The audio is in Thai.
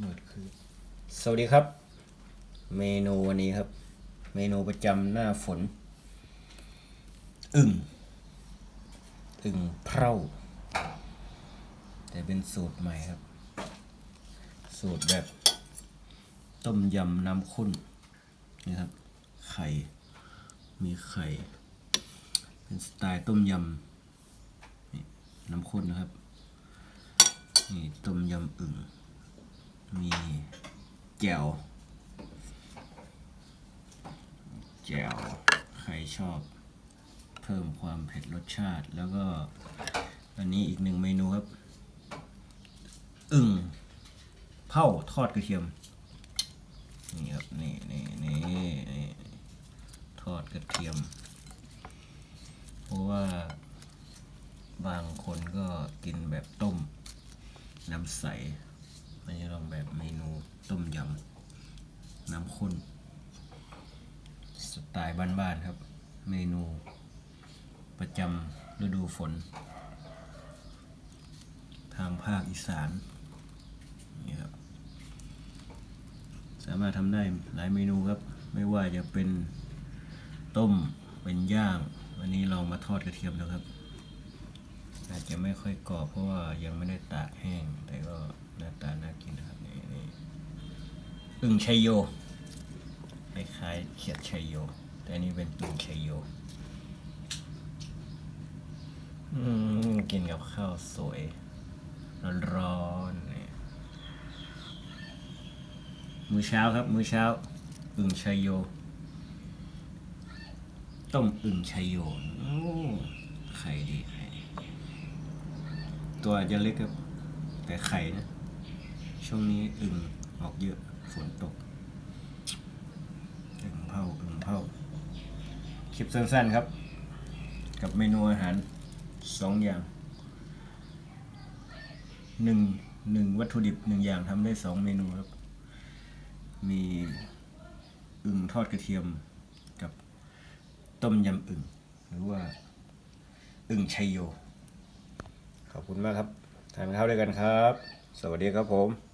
สวัสดีครับ เมนูวันนี้ครับ เมนูประจำหน้าฝน อึ่ง อึ่งเพร่าแต่เป็นสูตรใหม่ครับ สูตรแบบ ต้มยำน้ำข้นนี่ครับ ไข่ มีไข่ เป็นสไตล์ต้มยำน้ำข้นนะครับ นี่ต้มยำอึ่ง มีแจ่วแจ่วใครชอบเพิ่มความเผ็ดรสชาติ แล้วก็อันนี้อีกหนึ่งเมนูครับ อึ่งเผาทอดกระเทียม นี่ครับ นี่นี่นี่นี่ทอดกระเทียม เพราะว่าบางคนก็กินแบบต้ม น้ำใสมันจะลองแบบเมนูต้มยำ น้ำข้น สไตล์บ้านๆครับ เมนูประจำฤดูฝน ทางภาคอีสานนี่ครับสามารถทำได้หลายเมนูครับ ไม่ว่าจะเป็นต้มเป็นย่าง วันนี้ลองมาทอดกระเทียมดูครับ อาจจะไม่ค่อยกรอบเพราะว่ายังไม่ได้ตากแห้ง แต่ก็หน้าตาน่ากินนะครับนี่นี่อึ่งชัยโย คล้ายเขียดชัยโย แต่อันนี้เป็นอึ่งชัยโยอืมกินกับข้าวสวยร้อนๆนี่มื้อเช้าครับ มื้อเช้า อึ่งชัยโย ต้มอึ่งชัยโยโอ้ไข่ดีไข่ดี ตัวจะเล็กครับ แต่ไข่นะ ช่วงนี้อึ่งออกเยอะ ฝนตก อึ่งเผาอึ่งเผาค ลิปสั้นๆครับ กับเมนูอาหารสองอย่างหนึ่งหนึ่งวัตถุดิบหนึ่งอย่างทำได้สองเมนูครับ มีอึ่งทอดกระเทียมกับต้มยำอึ่งหรือว่าอึ่งชัยโย ขอบคุณมากครับ ทานข้าวด้วยกันครับ สวัสดีครับผม